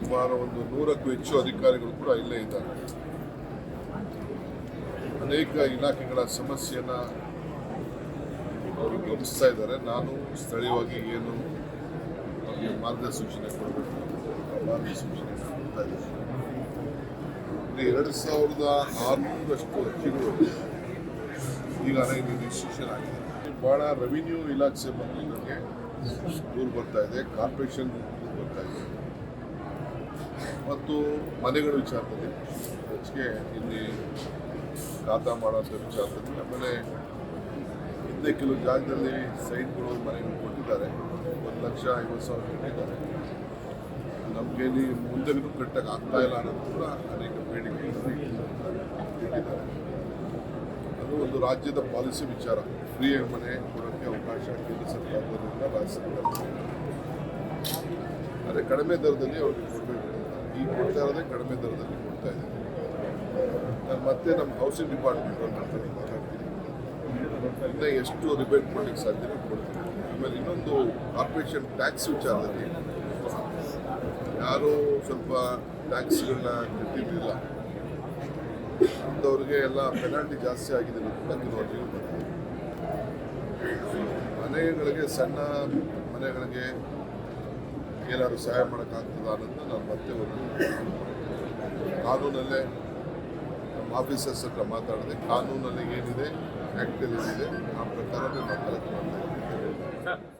ಸುಮಾರು ಒಂದು ನೂರಕ್ಕೂ ಹೆಚ್ಚು ಅಧಿಕಾರಿಗಳು ಕೂಡ ಇಲ್ಲೇ ಇದ್ದಾರೆ. ಅನೇಕ ಇಲಾಖೆಗಳ ಸಮಸ್ಯೆಯನ್ನು ಅವರು ಗಮನಿಸ್ತಾ ಇದ್ದಾರೆ. ನಾನು ಸ್ಥಳೀಯವಾಗಿ ಏನು ಅವರಿಗೆ ಮಾರ್ಗಸೂಚನೆ ಕೊಡಬೇಕು, ಮಾರ್ಗಸೂಚನೆ ಕೊಡ್ತಾ ಎರಡು ಸಾವಿರದ ಆರುನೂರಷ್ಟು ಅರ್ಜಿಗಳು ಈಗ ನನಗೆ ರಿಜಿಸ್ಟ್ರೇಷನ್ ಆಗಿದೆ. ಭಾಳ ರೆವಿನ್ಯೂ ಇಲಾಖೆ ಬಗ್ಗೆ ದೂರು ಬರ್ತಾ ಇದೆ, ಕಾರ್ಪೊರೇಷನ್ ದೂರು ಬರ್ತಾ ಇದೆ. ಮತ್ತು ಮನೆಗಳ ವಿಚಾರದಲ್ಲಿ ಹೆಚ್ಚಿಗೆ ಇಲ್ಲಿ ಖಾತಾ ಮಾಡೋಂಥ ವಿಚಾರದಲ್ಲಿ ಆಮೇಲೆ ಹಿಂದೆ ಕೆಲವು ಜಾಗದಲ್ಲಿ ಸೈಟ್ಗಳು ಮನೆಗಳು ಕೊಟ್ಟಿದ್ದಾರೆ. ಒಂದು ಲಕ್ಷ ಐವತ್ತು ಸಾವಿರ ಕೊಟ್ಟಿದ್ದಾರೆ ನಮಗೆ ಇಲ್ಲಿ ಮುಂದೆನೂ ಕಟ್ಟಕ್ಕೆ ಆಗ್ತಾ ಇಲ್ಲ ಅನ್ನೋದು ಕೂಡ ಅನೇಕ ಬೇಡಿಕೆ ಇಟ್ಟಿದ್ದಾರೆ. ಅದು ಒಂದು ರಾಜ್ಯದ ಪಾಲಿಸಿ ವಿಚಾರ. ಫ್ರೀ ಮನೆ ಕೊಡೋಕ್ಕೆ ಅವಕಾಶ ಕೇಂದ್ರ ಸರ್ಕಾರದಿಂದ ರಾಜ್ಯ ಸರ್ಕಾರ ಅದೇ ಕಡಿಮೆ ದರದಲ್ಲಿ ಅವ್ರಿಗೆ ಕೊಡಬೇಕು. ಕೊಡ್ತಾ ಇರೋದೇ ಕಡಿಮೆ ದರದಲ್ಲಿ ಕೊಡ್ತಾ ಇದ್ದಾರೆ. ನಾನು ಮತ್ತೆ ನಮ್ಮ ಹೌಸಿಂಗ್ ಡಿಪಾರ್ಟ್ಮೆಂಟ್ ಮಾತಾಡ್ತೀನಿ. ಇನ್ನು ಎಷ್ಟು ರಿಬೇಟ್ ಮಾಡಲಿಕ್ಕೆ ಸಾಧ್ಯ ಕೊಡ್ತೀನಿ. ಆಮೇಲೆ ಇನ್ನೊಂದು ಕಾರ್ಪೊರೇಷನ್ ಟ್ಯಾಕ್ಸ್ ವಿಚಾರದಲ್ಲಿ ಯಾರು ಸ್ವಲ್ಪ ಟ್ಯಾಕ್ಸ್ಗಳನ್ನ ಕಟ್ಟಿರಲಿಲ್ಲ. ಅಂಥವ್ರಿಗೆ ಎಲ್ಲ ಪೆನಾಲ್ಟಿ ಜಾಸ್ತಿ ಆಗಿದೆ ಕೂಡ ಮನೆಗಳಿಗೆ ಸಣ್ಣ ಮನೆಗಳಿಗೆ ಏನಾದ್ರು ಸಹಾಯ ಮಾಡೋಕ್ಕಾಗ್ತದ ಅನ್ನೋದನ್ನ ನಾನು ಮತ್ತೆ ಒಂದು ಕಾನೂನಲ್ಲೇ ನಮ್ಮ ಆಫೀಸರ್ಸ್ ಹತ್ರ ಮಾತಾಡಿದೆ. ಕಾನೂನಲ್ಲಿ ಏನಿದೆ ಆ್ಯಕ್ಟಲ್ಲಿ ಏನಿದೆ, ಆ ಪ್ರಕಾರ ಮಾತಾಡೋಕ್ಕೆ ಮಾಡ್ತಾ ಇದ್ದೀನಿ ಸರ್